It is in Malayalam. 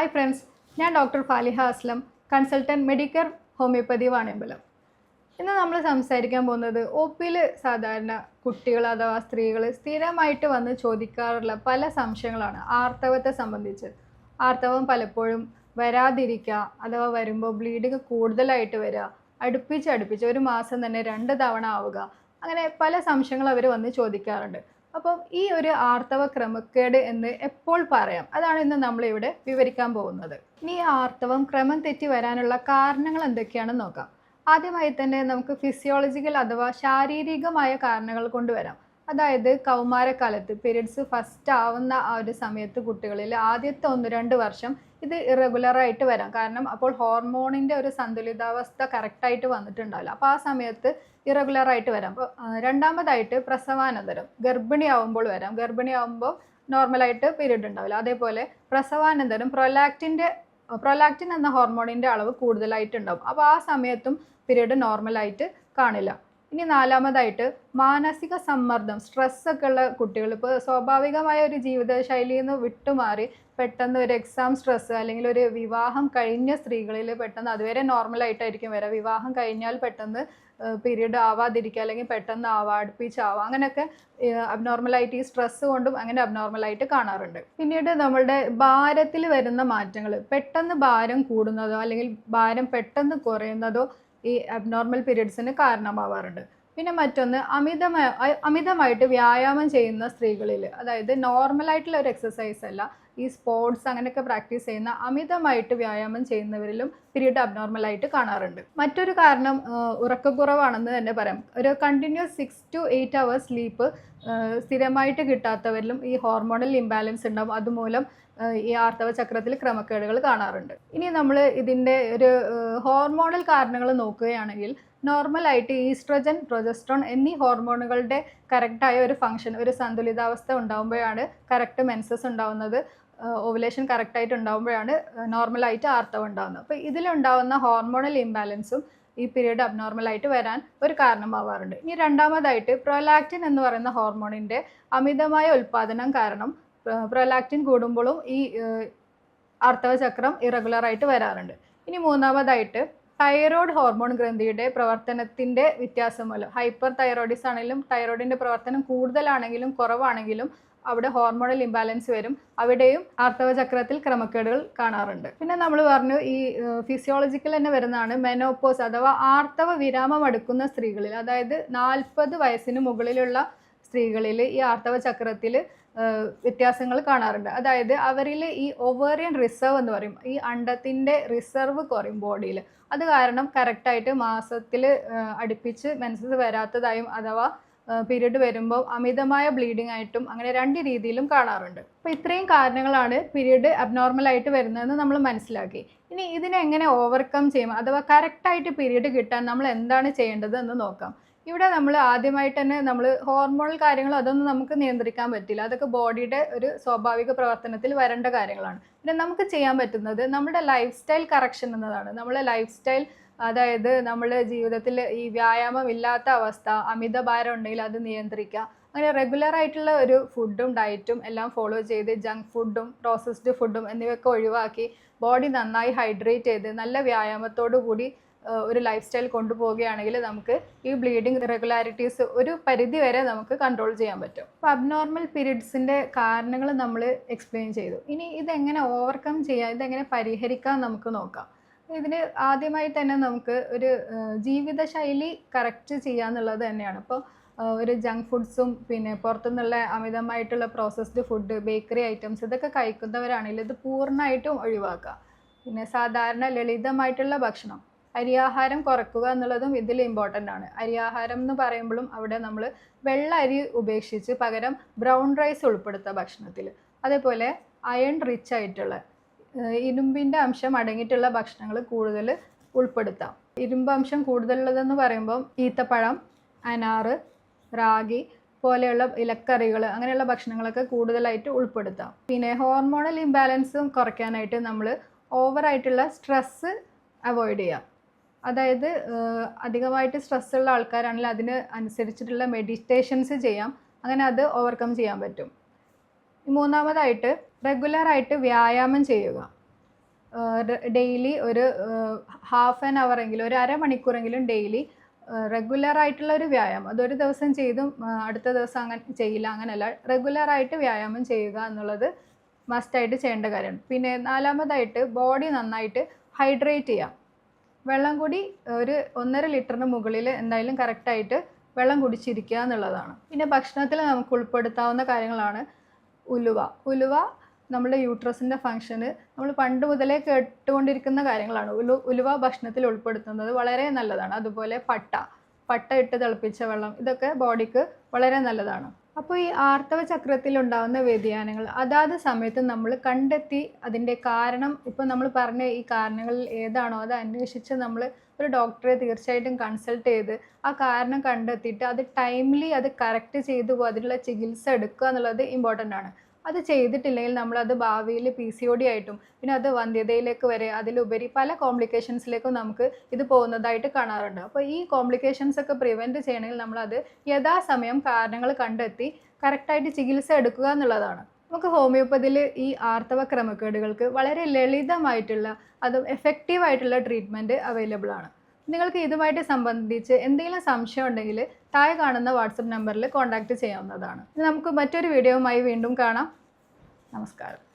ഹായ് ഫ്രണ്ട്സ് ഞാൻ doctor Faliha Aslam consultant medical homeopathy Vaniyambalam ഇന്ന് നമ്മൾ സംസാരിക്കാൻ പോകുന്നത് ഒ പിയിൽ സാധാരണ കുട്ടികൾ അഥവാ സ്ത്രീകൾ സ്ഥിരമായിട്ട് വന്ന് ചോദിക്കാറുള്ള പല സംശയങ്ങളാണ്. ആർത്തവത്തെ സംബന്ധിച്ച്. ആർത്തവം പലപ്പോഴും വരാതിരിക്കുക അഥവാ വരുമ്പോൾ ബ്ലീഡിങ് കൂടുതലായിട്ട് വരിക അടുപ്പിച്ച് അടുപ്പിച്ച് ഒരു മാസം തന്നെ രണ്ട് തവണ ആവുക അങ്ങനെ പല സംശയങ്ങൾ അവർ വന്ന് ചോദിക്കാറുണ്ട്. അപ്പം ഈ ഒരു ആർത്തവ ക്രമക്കേട് എന്ന് എപ്പോൾ പറയാം? അതാണ് ഇന്ന് നമ്മളിവിടെ വിവരിക്കാൻ പോകുന്നത്. ഇനി ഈ ആർത്തവം ക്രമം തെറ്റി വരാനുള്ള കാരണങ്ങൾ എന്തൊക്കെയാണെന്ന് നോക്കാം. ആദ്യമായി തന്നെ നമുക്ക് ഫിസിയോളജിക്കൽ അഥവാ ശാരീരികമായ കാരണങ്ങൾ കൊണ്ടുവരാം. അതായത് കൗമാരക്കാലത്ത് പീരീഡ്സ് ഫസ്റ്റ് ആവുന്ന ആ ഒരു സമയത്ത് കുട്ടികളിൽ ആദ്യത്തെ ഒന്ന് രണ്ട് വർഷം ഇത് ഇറഗുലറായിട്ട് വരാം. കാരണം അപ്പോൾ ഹോർമോണിന്റെ ഒരു സന്തുലിതാവസ്ഥ കറക്റ്റായിട്ട് വന്നിട്ടുണ്ടാവില്ല. അപ്പോൾ ആ സമയത്ത് ഇറഗുലറായിട്ട് വരാം. അപ്പോൾ രണ്ടാമതായിട്ട് പ്രസവാനന്തരം ഗർഭിണിയാവുമ്പോൾ വരാം. ഗർഭിണിയാവുമ്പോൾ നോർമലായിട്ട് പീരീഡ് ഉണ്ടാവില്ല. അതേപോലെ പ്രസവാനന്തരം പ്രൊലാക്റ്റിന്റെ പ്രൊലാക്റ്റിൻ എന്ന ഹോർമോണിന്റെ അളവ് കൂടുതലായിട്ടുണ്ടാവും. അപ്പോൾ ആ സമയത്തും പീരീഡ് നോർമലായിട്ട് കാണില്ല. ഇനി നാലാമതായിട്ട് മാനസിക സമ്മർദ്ദം സ്ട്രെസ്സൊക്കെ ഉള്ള കുട്ടികൾ. ഇപ്പോൾ സ്വാഭാവികമായ ഒരു ജീവിതശൈലിയിൽ നിന്ന് വിട്ടുമാറി പെട്ടെന്ന് ഒരു എക്സാം സ്ട്രെസ് അല്ലെങ്കിൽ ഒരു വിവാഹം കഴിഞ്ഞ സ്ത്രീകളിൽ പെട്ടെന്ന് അതുവരെ നോർമലായിട്ടായിരിക്കും വരാം. വിവാഹം കഴിഞ്ഞാൽ പെട്ടെന്ന് പീരീഡ് ആവാതിരിക്കുക അല്ലെങ്കിൽ പെട്ടെന്ന് ആവാ അടുപ്പിച്ചാവാം അങ്ങനെയൊക്കെ അബ്നോർമലായിട്ട് ഈ സ്ട്രെസ് കൊണ്ടും അങ്ങനെ അബ്നോർമലായിട്ട് കാണാറുണ്ട്. പിന്നീട് നമ്മളുടെ ഭാരത്തിൽ വരുന്ന മാറ്റങ്ങൾ. പെട്ടെന്ന് ഭാരം കൂടുന്നതോ അല്ലെങ്കിൽ ഭാരം പെട്ടെന്ന് കുറയുന്നതോ ഈ അബ്നോർമൽ പീരീഡ്സിന് കാരണമാവാറുണ്ട്. പിന്നെ മറ്റൊന്ന് അമിതമായ അമിതമായിട്ട് വ്യായാമം ചെയ്യുന്ന സ്ത്രീകളിൽ അതായത് നോർമലായിട്ടുള്ള ഒരു എക്സസൈസ് അല്ല ഈ സ്പോർട്സ് അങ്ങനെയൊക്കെ പ്രാക്ടീസ് ചെയ്യുന്ന അമിതമായിട്ട് വ്യായാമം ചെയ്യുന്നവരിലും പീരീഡ് അബ്നോർമലായിട്ട് കാണാറുണ്ട്. മറ്റൊരു കാരണം ഉറക്കക്കുറവാണെന്ന് തന്നെ പറയാം. ഒരു continuous six to eight hours sleep സ്ഥിരമായിട്ട് കിട്ടാത്തവരിലും ഈ ഹോർമോണൽ ഇംബാലൻസ് ഉണ്ടാവും. അതുമൂലം ഈ ആർത്തവ ചക്രത്തിൽ ക്രമക്കേടുകൾ കാണാറുണ്ട്. ഇനി നമ്മൾ ഇതിന്റെ ഒരു ഹോർമോണൽ കാരണങ്ങൾ നോക്കുകയാണെങ്കിൽ നോർമലായിട്ട് ഈസ്ട്രജൻ പ്രൊജസ്ട്രോൺ എന്നീ ഹോർമോണുകളുടെ കറക്റ്റായ ഒരു ഫംഗ്ഷൻ ഒരു സന്തുലിതാവസ്ഥ ഉണ്ടാകുമ്പോഴാണ് കറക്റ്റ് മെൻസസ് ഉണ്ടാവുന്നത്. ഓവുലേഷൻ കറക്റ്റായിട്ട് ഉണ്ടാകുമ്പോഴാണ് നോർമലായിട്ട് ആർത്തവം ഉണ്ടാകുന്നത് അപ്പോൾ ഇതിലുണ്ടാവുന്ന ഹോർമോണൽ ഇംബാലൻസും ഈ പീരീഡ് അബ്നോർമലായിട്ട് വരാൻ ഒരു കാരണമാവാറുണ്ട്. ഇനി രണ്ടാമതായിട്ട് പ്രൊലാക്റ്റിൻ എന്ന് പറയുന്ന ഹോർമോണിന്റെ അമിതമായ ഉൽപ്പാദനം കാരണം പ്രൊലാക്റ്റിൻ കൂടുമ്പോഴും ഈ ആർത്തവ ചക്രം ഇറഗുലറായിട്ട് വരാറുണ്ട്. ഇനി മൂന്നാമതായിട്ട് തൈറോയ്ഡ് ഹോർമോൺ ഗ്രന്ഥിയുടെ പ്രവർത്തനത്തിന്റെ വ്യത്യാസം മൂലം ഹൈപ്പർ തൈറോയിഡിസ് ആണെങ്കിലും തൈറോയിഡിന്റെ പ്രവർത്തനം കൂടുതലാണെങ്കിലും കുറവാണെങ്കിലും അവിടെ ഹോർമോണൽ ഇംബാലൻസ് വരും. അവിടെയും ആർത്തവചക്രത്തിൽ ക്രമക്കേടുകൾ കാണാറുണ്ട്. പിന്നെ നമ്മൾ പറഞ്ഞു ഈ ഫിസിയോളജിക്കൽ തന്നെ വരുന്നതാണ് മെനോപ്പോസ് അഥവാ ആർത്തവ വിരാമം അടുക്കുന്ന സ്ത്രീകളിൽ അതായത് നാൽപ്പത് വയസ്സിന് മുകളിലുള്ള സ്ത്രീകളിൽ ഈ ആർത്തവ ചക്രത്തിൽ വ്യത്യാസങ്ങൾ കാണാറുണ്ട്. അതായത് അവരിൽ ഈ ഒവേറിയൻ റിസർവ് എന്ന് പറയും ഈ അണ്ടത്തിന്റെ റിസർവ് കുറയും ബോഡിയിൽ അത് കാരണം കറക്റ്റായിട്ട് മാസത്തിൽ അടുപ്പിച്ച് മെൻസസ് വരാത്തതായും അഥവാ പീരീഡ് വരുമ്പോൾ അമിതമായ ബ്ലീഡിംഗ് ആയിട്ടും അങ്ങനെ രണ്ട് രീതിയിലും കാണാറുണ്ട്. അപ്പോൾ ഇത്രയും കാരണങ്ങളാണ് പീരീഡ് അബ്നോർമലായിട്ട് വരുന്നതെന്ന് നമ്മൾ മനസ്സിലാക്കി. ഇനി ഇതിനെങ്ങനെ ഓവർകം ചെയ്യും? അഥവാ കറക്റ്റായിട്ട് പീരീഡ് കിട്ടാൻ നമ്മൾ എന്താണ് ചെയ്യേണ്ടത് എന്ന് നോക്കാം. ഇവിടെ നമ്മൾ ആദ്യമായിട്ട് തന്നെ നമ്മൾ ഹോർമോണൽ കാര്യങ്ങൾ അതൊന്നും നമുക്ക് നിയന്ത്രിക്കാൻ പറ്റില്ല. അതൊക്കെ ബോഡിയുടെ ഒരു സ്വാഭാവിക പ്രവർത്തനത്തിൽ വരേണ്ട കാര്യങ്ങളാണ്. പിന്നെ നമുക്ക് ചെയ്യാൻ പറ്റുന്നത് നമ്മുടെ ലൈഫ് സ്റ്റൈൽ കറക്ഷൻ എന്നതാണ്. നമ്മളെ ലൈഫ് സ്റ്റൈൽ അതായത് നമ്മുടെ ജീവിതത്തിൽ ഈ വ്യായാമം ഇല്ലാത്ത അവസ്ഥ അമിത ഭാരം ഉണ്ടെങ്കിൽ അത് നിയന്ത്രിക്കുക. അങ്ങനെ റെഗുലർ ആയിട്ടുള്ള ഒരു ഫുഡും ഡയറ്റും എല്ലാം ഫോളോ ചെയ്ത് ജങ്ക് ഫുഡും പ്രോസസ്ഡ് ഫുഡും എന്നിവയൊക്കെ ഒഴിവാക്കി ബോഡി നന്നായി ഹൈഡ്രേറ്റ് ചെയ്ത് നല്ല വ്യായാമത്തോടു കൂടി ഒരു ലൈഫ് സ്റ്റൈൽ കൊണ്ടുപോവുകയാണെങ്കിൽ നമുക്ക് ഈ ബ്ലീഡിങ് റെഗുലാരിറ്റീസ് ഒരു പരിധി വരെ നമുക്ക് കൺട്രോൾ ചെയ്യാൻ പറ്റും. അപ്പോൾ അബ്നോർമൽ പീരീഡ്സിന്റെ കാരണങ്ങൾ നമ്മൾ എക്സ്പ്ലെയിൻ ചെയ്തു. ഇനി ഇതെങ്ങനെ ഓവർകം ചെയ്യാം ഇതെങ്ങനെ പരിഹരിക്കാം നമുക്ക് നോക്കാം. ഇതിന് ആദ്യമായി തന്നെ നമുക്ക് ഒരു ജീവിതശൈലി കറക്റ്റ് ചെയ്യാന്നുള്ളത് തന്നെയാണ്. അപ്പോൾ ഒരു ജങ്ക് ഫുഡ്സും പിന്നെ പുറത്തുനിന്നുള്ള അമിതമായിട്ടുള്ള പ്രോസസ്ഡ് ഫുഡ് ബേക്കറി ഐറ്റംസ് ഇതൊക്കെ കഴിക്കുന്നവരാണെങ്കിൽ ഇത് പൂർണമായിട്ടും ഒഴിവാക്കുക. പിന്നെ സാധാരണ ലളിതമായിട്ടുള്ള ഭക്ഷണം അരിയാഹാരം കുറക്കുക എന്നുള്ളതും ഇതിൽ ഇമ്പോർട്ടന്റ് ആണ്. അരിയാഹാരം എന്ന് പറയുമ്പോഴും അവിടെ നമ്മൾ വെള്ള അരി ഉപേക്ഷിച്ച് പകരം ബ്രൗൺ റൈസ് ഉൾപ്പെടുത്തുക ഭക്ഷണത്തിൽ. അതേപോലെ അയൺ റിച്ച് ആയിട്ടുള്ള ഇരുമ്പിന്റെ അംശം അടങ്ങിയിട്ടുള്ള ഭക്ഷണങ്ങൾ കൂടുതൽ ഉൾപ്പെടുത്താം. ഇരുമ്പ് അംശം കൂടുതലുള്ളതെന്ന് പറയുമ്പം ഈത്തപ്പഴം അനാറ് റാഗി പോലെയുള്ള ഇലക്കറികൾ അങ്ങനെയുള്ള ഭക്ഷണങ്ങളൊക്കെ കൂടുതലായിട്ട് ഉൾപ്പെടുത്താം. പിന്നെ ഹോർമോണൽ ഇംബാലൻസും കുറയ്ക്കാനായിട്ട് നമ്മൾ ഓവറായിട്ടുള്ള സ്ട്രെസ്സ് അവോയ്ഡ് ചെയ്യാം. അതായത് അധികമായിട്ട് സ്ട്രെസ്സുള്ള ആൾക്കാരാണെങ്കിൽ അതിന് അനുസരിച്ചിട്ടുള്ള മെഡിറ്റേഷൻസ് ചെയ്യാം. അങ്ങനെ അത് ഓവർകം ചെയ്യാൻ പറ്റും. മൂന്നാമതായിട്ട് റെഗുലറായിട്ട് വ്യായാമം ചെയ്യുക. ഡെയിലി ഒരു ഹാഫ് ആൻ അവർ എങ്കിലും ഒരു അരമണിക്കൂറെങ്കിലും ഡെയിലി റെഗുലർ ആയിട്ടുള്ള ഒരു വ്യായാമം. അതൊരു ദിവസം ചെയ്തും അടുത്ത ദിവസം അങ്ങനെ ചെയ്യില്ല അങ്ങനെയല്ല. റെഗുലർ ആയിട്ട് വ്യായാമം ചെയ്യുക എന്നുള്ളത് മസ്റ്റായിട്ട് ചെയ്യേണ്ട കാര്യമാണ് പിന്നെ നാലാമതായിട്ട് ബോഡി നന്നായിട്ട് ഹൈഡ്രേറ്റ് ചെയ്യാം വെള്ളം കൂടി ഒരു ഒന്നര ലിറ്ററിന് മുകളിൽ എന്തായാലും കറക്റ്റായിട്ട് വെള്ളം കുടിച്ചിരിക്കുക എന്നുള്ളതാണ്. പിന്നെ ഭക്ഷണത്തിൽ നമുക്ക് ഉൾപ്പെടുത്താവുന്ന കാര്യങ്ങളാണ് ഉലുവ. ഉലുവ നമ്മുടെ യൂട്രസിന്റെ ഫങ്ഷന് നമ്മൾ പണ്ട് മുതലേ കേട്ടുകൊണ്ടിരിക്കുന്ന കാര്യങ്ങളാണ്. ഉലു ഉലുവ ഭക്ഷണത്തിൽ ഉൾപ്പെടുത്തുന്നത് വളരെ നല്ലതാണ്. അതുപോലെ പട്ട പട്ട ഇട്ട് തിളപ്പിച്ച വെള്ളം ഇതൊക്കെ ബോഡിക്ക് വളരെ നല്ലതാണ്. അപ്പോൾ ഈ ആർത്തവ ചക്രത്തിൽ ഉണ്ടാകുന്ന വ്യതിയാനങ്ങൾ അതാത് സമയത്ത് നമ്മൾ കണ്ടെത്തി അതിന്റെ കാരണം ഇപ്പോൾ നമ്മൾ പറഞ്ഞ ഈ കാരണങ്ങളിൽ ഏതാണോ അത് അന്വേഷിച്ച് നമ്മൾ ഒരു ഡോക്ടറെ തീർച്ചയായിട്ടും കൺസൾട്ട് ചെയ്ത് ആ കാരണം കണ്ടെത്തിയിട്ട് അത് ടൈംലി അത് കറക്റ്റ് ചെയ്തു അതിനുള്ള ചികിത്സ എടുക്കുക എന്നുള്ളത് ഇമ്പോർട്ടന്റ് ആണ്. അത് ചെയ്തിട്ടില്ലെങ്കിൽ നമ്മൾ അത് ഭാവിയിൽ പി സി ഒ ഡി ആയിട്ടും പിന്നെ അത് വന്ധ്യതയിലേക്ക് വരെ അതിലുപരി പല കോംപ്ലിക്കേഷൻസിലേക്കും നമുക്ക് ഇത് പോകുന്നതായിട്ട് കാണാറുണ്ട്. അപ്പോൾ ഈ കോംപ്ലിക്കേഷൻസ് ഒക്കെ പ്രിവെന്റ് ചെയ്യണമെങ്കിൽ നമ്മളത് യഥാസമയം കാരണങ്ങൾ കണ്ടെത്തി കറക്റ്റായിട്ട് ചികിത്സ എടുക്കുക എന്നുള്ളതാണ്. നമുക്ക് ഹോമിയോപ്പതിയിൽ ഈ ആർത്തവ ക്രമക്കേടുകൾക്ക് വളരെ ലളിതമായിട്ടുള്ള അതും എഫക്റ്റീവായിട്ടുള്ള ട്രീറ്റ്മെന്റ് അവൈലബിൾ ആണ്. നിങ്ങൾക്ക് ഇതുമായിട്ട് സംബന്ധിച്ച് എന്തെങ്കിലും സംശയം ഉണ്ടെങ്കിൽ താഴെ കാണുന്ന വാട്സപ്പ് നമ്പറിൽ കോൺടാക്റ്റ് ചെയ്യാവുന്നതാണ്. നമുക്ക് മറ്റൊരു വീഡിയോവുമായി വീണ്ടും കാണാം. നമസ്കാരം.